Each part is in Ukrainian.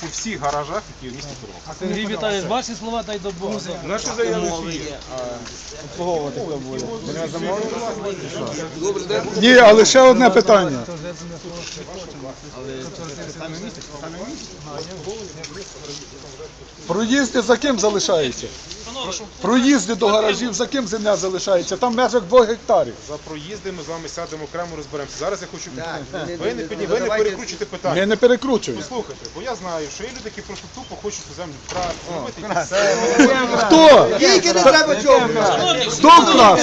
по всіх гаражах, які в місті Турок. Сергій Віталійович, ваші слова дай до Бога. Наші заяви всі є. Ні, але ще одне питання. Проїзди за ким залишаються? Проїзди до гаражів за ким земля залишається? Там межах 2 гектарів. За проїзди ми з вами сядемо окремо розберемося. Зараз я хочу ви не підні- ви не перекручуйте питання. Ми не перекручуємо. Послухайте, бо я знаю, що є люди, які просто тупо хочуть цю землю вкрасти, зробити якісь. Хто? Тільки не треба цього. Хто вкрав?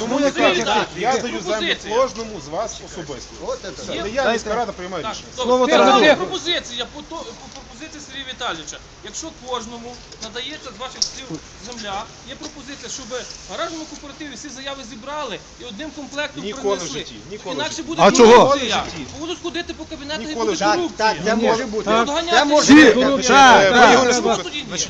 Тому я кажу, я даю землю кожному з вас особисто. Все. Не я міська рада приймає рішення. Слово Тарасу. пропозиція по, то- по пропозиції Сергія Віталійовича. Якщо кожному надається з ваших слів земля, є пропозиція, щоб в гаражному кооперативі всі заяви зібрали і одним комплектом Ніколи в принесли. житті, ніколи в Інакше житті. буде А чого? корупція. Ніколи в житті. Будуть ходити по кабінетах і Ніколи буде в житті. корупція. Так, це може бути. Це може всіх. Всі. Значить, Так, е, ви так. його не Що слухайте. тоді ні?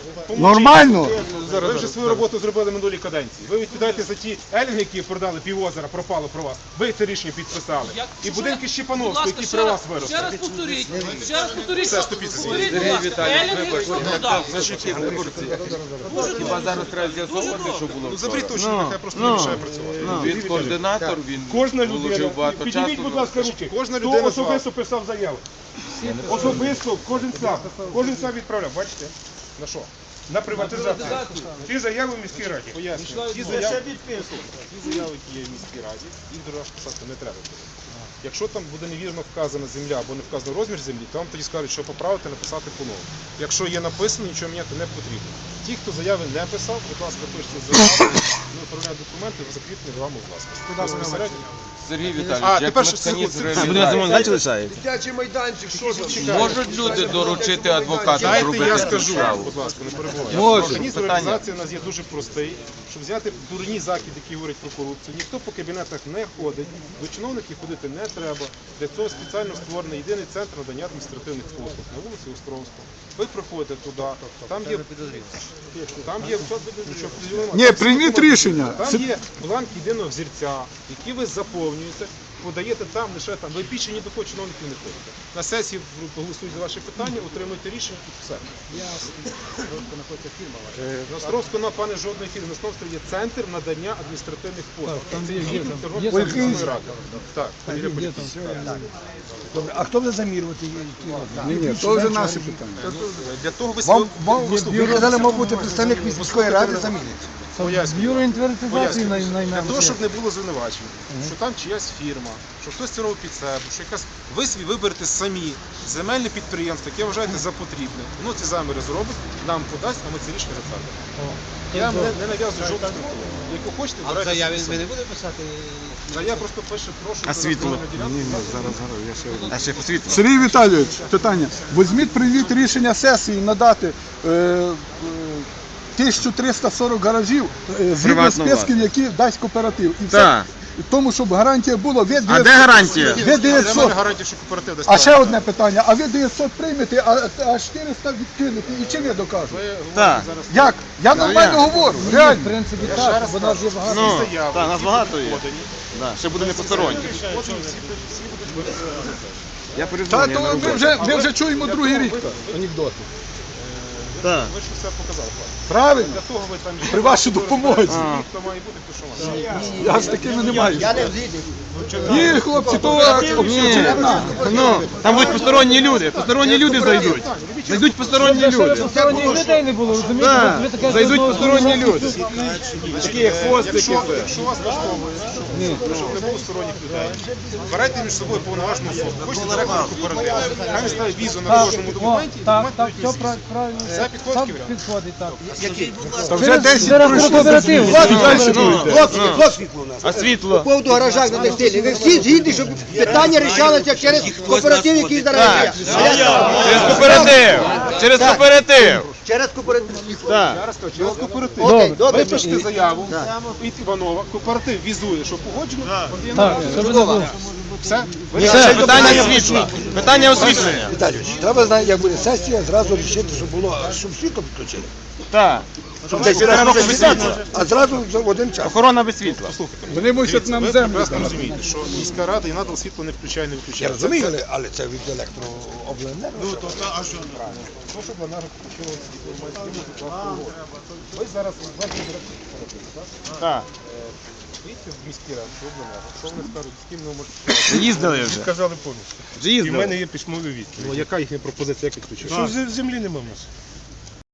Нормально. Ви вже свою роботу зробили в минулій каденції. Ви відповідаєте за ті елінги, які продали півозера, пропало про вас. Ви це рішення підписали. І будинки Щепановського, які ще при вас Ще виросли. раз повторіть. Ще раз повторіть. Собі. Повторіть, будь ласка. Елінги, хто продав? Хіба зараз треба з'ясовувати, що було Ну вчора? заберіть точно, нехай просто не мішає працювати. Він координатор, він Кожна вложив людина, багато підніміть, часу. будь ласка, руки. Кожна Хто людина з особисто писав заяву? Особисто, кожен сам. Кожен сам відправляв, бачите? На що? На приватизацію. Ті заяви в міській раді. Пояснюю. Ті заяви, ті заяви, які є в міській раді, їх до раз писати не треба. Якщо там буде невірно вказана земля або не вказано розмір землі, то вам тоді скажуть, що поправити, написати по-новому. Якщо є написано, нічого міняти не потрібно. Ті, хто заяви не писав, будь ласка, пишете заяву, ми оформляємо документи, закріплені вами у власності. Сергій А, Віталійович, як тепер ще механізм секунду, реалізації. Дитячий майданчик, що там? Можуть люди доручити адвокату Дайте зробити я цю скажу, справу? будь ласка, не перебувайте. Можуть. Механізм Питання. реалізації у нас є дуже простий. Щоб взяти дурні закид, які говорять про корупцію, ніхто по кабінетах не ходить, до чиновників ходити не треба. Для цього спеціально створений єдиний центр надання адміністративних послуг на вулиці Островського. Ви приходите туди, там є там є. Ні, прийміть рішення. Там є бланк єдиного взірця, який ви заповнюєте, подаєте там, лише там. Ви більше ні до кого чиновників не ходите. На сесії голосують за ваші питання, отримуєте рішення і все. Е, На Островську на пане жодної фірми. На Островську є центр надання адміністративних послуг. Це є міської ради. Так. Добре, а хто буде замірювати? Ні, ні, то вже наші питання. Для того ви Вам, вам, ви казали, мав бути представник міської ради заміряти. Пояснюю. Бюро інвентаризації Пояснюю. Для того, щоб не було звинувачень, що там чиясь фірма, що хтось це робить під себе, що якась ви свій виберете самі земельне підприємство, яке вважаєте за потрібне, воно ці заміри зробить, нам подасть, а ми це рішення затвердимо. Я вам не, не нав'язую жодну структуру. Яку хочете, А в вибирайте заяві ви не буде писати? Заяву просто пише, прошу. А світло? Сергій Віталійович, питання. Візьміть, прийміть рішення сесії надати е, 1340 гаражів е, згідно списків, які дасть кооператив. І все. Тому, щоб гарантія була, ви 900, де гарантія? ви Я 900 маю гарантію, що кооператив дасть. А ще одне питання, а ви 900 приймете, а, а 400 відкинете. І чим я докажу? Ви говорите Так. зараз Як? Я нормально говорю, В реально. принципі, Я ще так, раз бо нас є кажу, багато. Ну, заяви, та, нас які багато будуть є. подані, Да, ще буде не посторонні. всі будуть Я Та перезвоню, я то на ми роботі. вже, ми вже чуємо другий рік анекдоти. Так. Ви ж все показали. Правильно? Для того ви там є. При вашій допомозі. Хто має бути, то що має. Я з такими не маю. Я не згідний. Ні, хлопці, то община. Ну, там будуть посторонні люди. Посторонні люди зайдуть. Зайдуть посторонні люди. Сторонніх людей не було, розумієте? Зайдуть посторонні люди. Такі як хвостики. Якщо, якщо вас влаштовує, щоб, не було сторонніх людей, збирайте між собою повноважну особу. Хочете директора кооперативу, хай ставить візу на кожному документі, так, так, все правильно. Це підходить Так, підходить, так. Та вже 10 директора пройшло. кооперативу. І далі. Хлопці, хлопці у нас. А По світло? поводу гаража на текстилі. Ви всі згідні, щоб питання рішалося через кооператив, який зараз є. Через кооператив. Через кооператив. Через кооператив. Я раз кажу, через кооператив. Окей, добре. Ви пишете заяву від Іванова, кооператив візує, що погоджено, один Так, раз, щоб не було. все. Ви Все, питання освітлення. Питання освітлення. Віталійович, треба знати, як буде сесія, зразу рішити, щоб було, щоб світло підключили. Так. А зразу в один час. Охорона без світла. Вони мусять нам Ви землю прекрасно розумієте, що міська рада і надал світло не включає, не Я виключає. розумію, але- але це від електрообленерго. Ну, то, а що? То, щоб вона включила угоду. Ви зараз бачите, так? Так. Вийдьте в міській раді, що обленерго, що вони скажуть, з ким ви можете Їздили вже. Сказали повністю. Вже І в їздили. мене є письмові відповіді. Ну, яка їхня пропозиція, як відключити? Що з- землі нема в нас?